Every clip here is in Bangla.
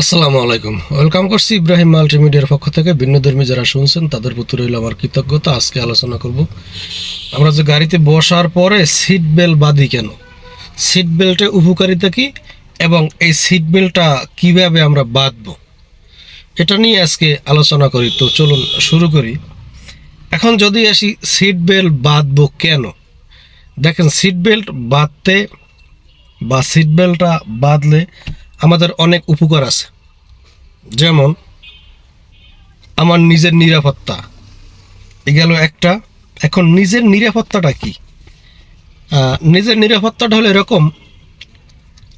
আসসালামু আলাইকুম। ওয়েলকাম করছি ইব্রাহিম মাল্টিমিডিয়ার পক্ষ থেকে। ভিন্নধর্মী যারা শুনছেন, তাদের প্রতি রইল আমার কৃতজ্ঞতা। আজকে আলোচনা করব। আমরা যে গাড়িতে বসার পরে সিট বেল্ট বাঁধি কেন? সিট বেল্টের উপকারিতা কি এবং এই সিট বেল্টটা কীভাবে আমরা বাঁধবো? এটা নিয়ে আজকে আলোচনা করি। তো চলুন শুরু করি। এখন যদি আসি সিট বেল্ট বাঁধবো কেন? দেখেন সিট বেল্ট বাঁধতে বা সিট বেল্টটা বাঁধলে আমাদের অনেক উপকার আছে। যেমন, আমার নিজের নিরাপত্তা। এ গেল একটা। এখন নিজের নিরাপত্তাটা কি? নিজের নিরাপত্তাটা হলো এরকম,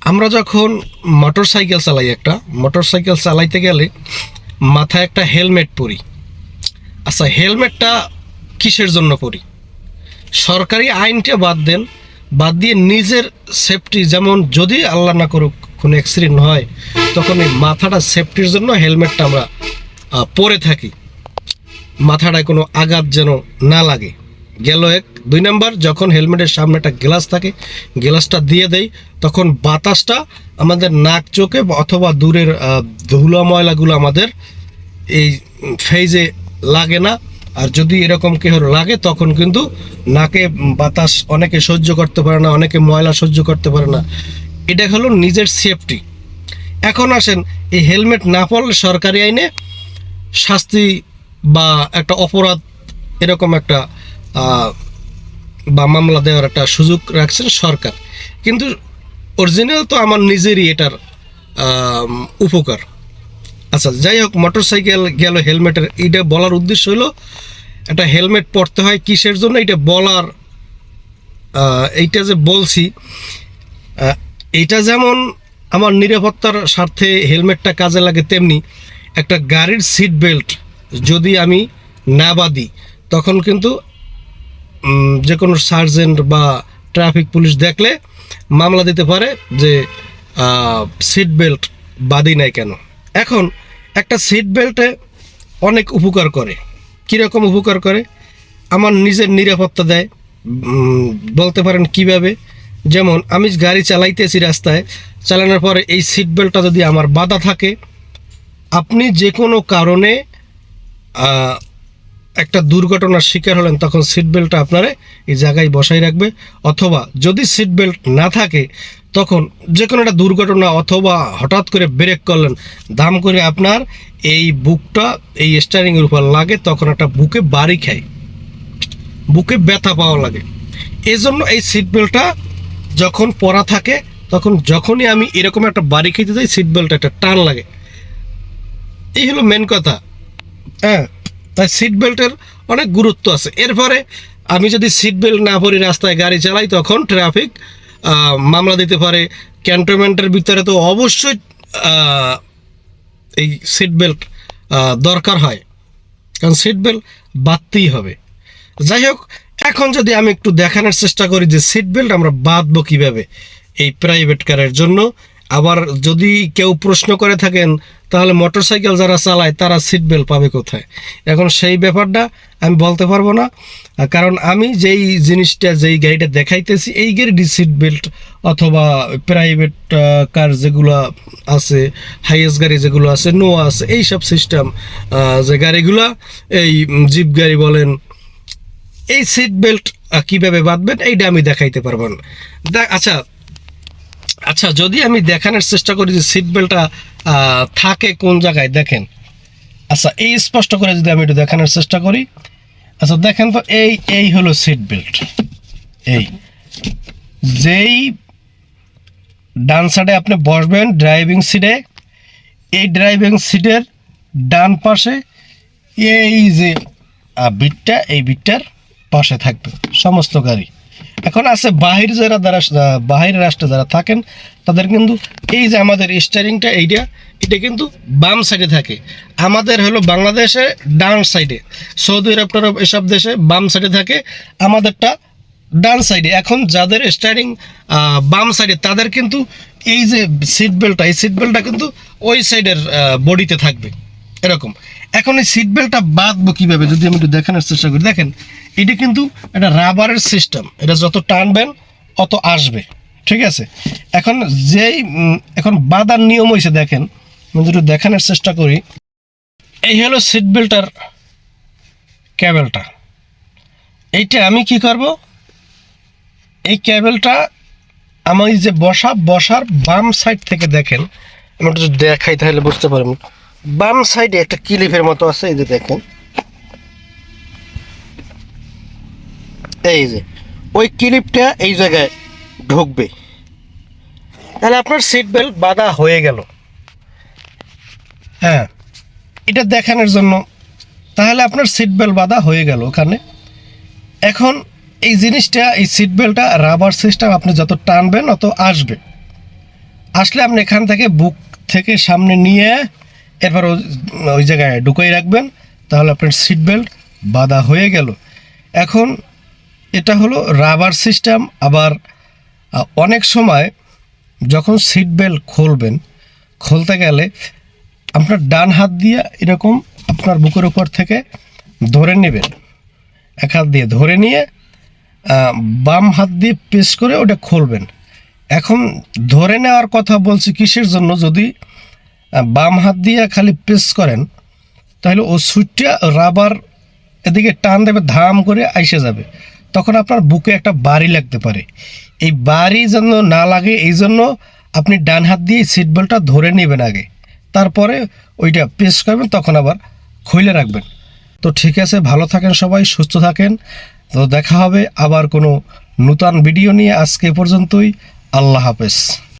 আমরা যখন মোটর সাইকেল চালাই একটা মোটর সাইকেল চালাইতে গেলে মাথায় একটা হেলমেট পরি। আচ্ছা হেলমেটটা কিসের জন্য পরি? সরকারি আইনটা বাদ দেন, বাদ দিয়ে নিজের সেফটি যেমন যদি আল্লাহ না করুক কোনো অ্যাক্সিডেন্ট হয়, তখন এই মাথাটা সেফটির জন্য হেলমেটটা আমরা পরে থাকি। মাথাটায় কোনো আঘাত যেন না লাগে। গেল এক, দুই নাম্বার, যখন হেলমেটের সামনে একটা গ্লাস থাকে গ্লাসটা দিয়ে দেই, তখন বাতাসটা আমাদের নাক চোখে অথবা দূরের ধুলা ময়লাগুলো আমাদের এই ফেজে লাগে না। আর যদি এরকম কেহ লাগে, তখন কিন্তু নাকে বাতাস অনেকে সহ্য করতে পারে না, অনেকে ময়লা সহ্য করতে পারে না। এটা হলো নিজের সেফটি এখন আসেন, এই হেলমেট না পরলে সরকারি আইনে শাস্তি বা একটা অপরাধ এরকম একটা বা মামলা দেওয়ার একটা সুযোগ রাখছেন সরকার। কিন্তু অরিজিনাল তো আমার নিজেরই এটার উপকার। আচ্ছা যাই হোক মোটর সাইকেল গেল হেলমেটের এটা বলার উদ্দেশ্য হলো, একটা হেলমেট পরতে হয় কিসের জন্য? এটা বলার এইটা যে বলছি এইটা যেমন আমার নিরাপত্তার স্বার্থে হেলমেটটা কাজে লাগে, তেমনি একটা গাড়ির সিট বেল্ট যদি আমি না বাঁধি, তখন কিন্তু যে কোনো সার্জেন্ট বা ট্রাফিক পুলিশ দেখলে মামলা দিতে পারে যে সিট বেল্ট বাঁধি নাই কেন। এখন একটা সিট বেল্টে অনেক উপকার করে। কীরকম উপকার করে? আমার নিজের নিরাপত্তা দেয়। বলতে পারেন কীভাবে? যেমন আমি গাড়ি চালাইতেছি রাস্তায়, চালানোর পরে এই সিট বেল্টটা যদি আমার বাধা থাকে, আপনি যে কোনো কারণে একটা দুর্ঘটনার শিকার হলেন, তখন সিট বেল্টটা আপনারা এই জায়গায় বসাই রাখবে। অথবা যদি সিট বেল্ট না থাকে, তখন যে কোনো একটা দুর্ঘটনা অথবা হঠাৎ করে ব্রেক করলেন, দাম করে আপনার এই বুকটা এই স্টারিংয়ের উপর লাগে, তখন একটা বুকে বাড়ি খায়। বুকে ব্যথা পাওয়া লাগে। এই জন্য এই সিট বেল্টটা যখন পরা থাকে, তখন যখনই আমি এরকম একটা বাড়ি খেতে যাই সিট বেল্ট একটা টান লাগে। এই হলো মেন কথা। হ্যাঁ তাই সিট বেল্টের অনেক গুরুত্ব আছে। এরপরে আমি যদি সিট বেল্ট না পরি রাস্তায় গাড়ি চালাই, তখন ট্রাফিক মামলা দিতে পারে। ক্যান্টনমেন্টের ভিতরে তো অবশ্যই এই সিট বেল্ট দরকার হয়। কারণ সিট বেল্ট বাঁধতেই হবে। যাই হোক এখন যদি আমি একটু দেখানোর চেষ্টা করি যে সিট বেল্ট আমরা বাঁধবো কীভাবে এই প্রাইভেট কারের জন্য, আবার যদি কেউ প্রশ্ন করে থাকেন, তাহলে মোটরসাইকেল যারা চালায়, তারা সিট বেল্ট পাবে কোথায়? এখন সেই ব্যাপারটা আমি বলতে পারব না, কারণ আমি যেই জিনিসটা, যেই গাড়িটা দেখাইতেছি, এই গাড়িটি সিট বেল্ট অথবা প্রাইভেট কার যেগুলো আছে হাইয়েস্ট গাড়ি যেগুলো আছে নোয়া আছে, এইসব সিস্টেম যে গাড়িগুলো, এই জিপ গাড়ি বলেন এই সিট বেল্ট কীভাবে বাঁধবেন, এইটা আমি দেখাইতে পারব না। আচ্ছা আচ্ছা যদি আমি দেখানোর চেষ্টা করি যে সিট বেল্টটা থাকে কোন জায়গায়, দেখেন। আচ্ছা এই স্পষ্ট করে যদি আমি একটু দেখানোর চেষ্টা করি। আচ্ছা দেখেন তো, এই এই হলো সিট বেল্ট এই। যেই ডান সাইডে আপনি বসবেন ড্রাইভিং সিটে এই ড্রাইভিং সিটের ডান পাশে, এই যে বিটটা এই বিটটার পাশে থাকবে। সমস্ত গাড়ি। এখন আছে বাহির যারা যারা বাহির রাষ্ট্রে যারা থাকেন, তাদের কিন্তু এই যে আমাদের স্টারিংটা এইটা, এটা কিন্তু বাম সাইডে থাকে। আমাদের হলো বাংলাদেশে ডান সাইডে সৌদি আরব টরব এসব দেশে বাম সাইডে থাকে, আমাদেরটা ডান সাইডে এখন যাদের স্টারিং বাম সাইডে তাদের কিন্তু এই যে সিট বেল্টটা এই সিট বেল্টটা কিন্তু ওই সাইডের বডিতে থাকবে। এরকম। এখন এই সিট বেল্টটা বাঁধবো কীভাবে? যদি আমি একটু দেখানোর চেষ্টা করি। দেখেন, এটা কিন্তু একটা রাবারের সিস্টেম এটা যত টানবেন, অত আসবে। ঠিক আছে? এখন যেই এখন বাঁধার নিয়ম হয়েছে দেখেন, আমি যদি দেখানোর চেষ্টা করি। এই হলো সিট বেল্টার ক্যাবেলটা এইটা আমি কি করব? এই ক্যাবেলটা আমার যে বসা বসার বাম সাইড থেকে দেখেন। আমি একটু দেখাই, তাহলে বুঝতে পারবেন। বাম সাইডে একটা ক্লিপের মতো আছে, এই যে দেখেন। এই যে, ওই ক্লিপটা এই জায়গায় ঢুকবে। তাহলে আপনার সিট বেল্ট বাঁধা হয়ে গেল। হ্যাঁ এটা দেখানোর জন্য। তাহলে আপনার সিট বেল্ট বাঁধা হয়ে গেল ওখানে। এখন এই জিনিসটা, এই সিট বেল্টটা রাবার সিস্টেম আপনি যত টানবেন অত আসবে। আসলে আপনি এখান থেকে বুক থেকে সামনে নিয়ে এরপর ওই জায়গায় ঢুকিয়ে রাখবেন, তাহলে আপনার সিট বেল্ট বাঁধা হয়ে গেল। এখন এটা হলো রাবার সিস্টেম আবার অনেক সময় যখন সিট বেল্ট খুলবেন, খুলতে গেলে আপনার ডান হাত দিয়ে এরকম আপনার বুকের উপর থেকে ধরে নেবেন। এক হাত দিয়ে ধরে নিয়ে বাম হাত দিয়ে পেশ করে ওটা খুলবেন। এখন ধরে নেওয়ার কথা বলছি কিসের জন্য? যদি বাম হাত দিয়ে খালি প্রেস করেন, তাহলে ও সুইচটা রাবার এদিকে টান দেবে, ধাম করে আইসে যাবে। তখন আপনার বুকে একটা বাড়ি লাগতে পারে। এই বাড়ি যেন না লাগে, এই জন্য আপনি ডান হাত দিয়ে সিট বেল্টটা ধরে নেবেন আগে। তারপরে ওইটা প্রেস করবেন, তখন আবার খুলে রাখবেন। তো ঠিক আছে, ভালো থাকেন সবাই, সুস্থ থাকেন। তো দেখা হবে আবার কোনো নূতন ভিডিও নিয়ে। আজকে পর্যন্তই। আল্লাহ হাফেজ।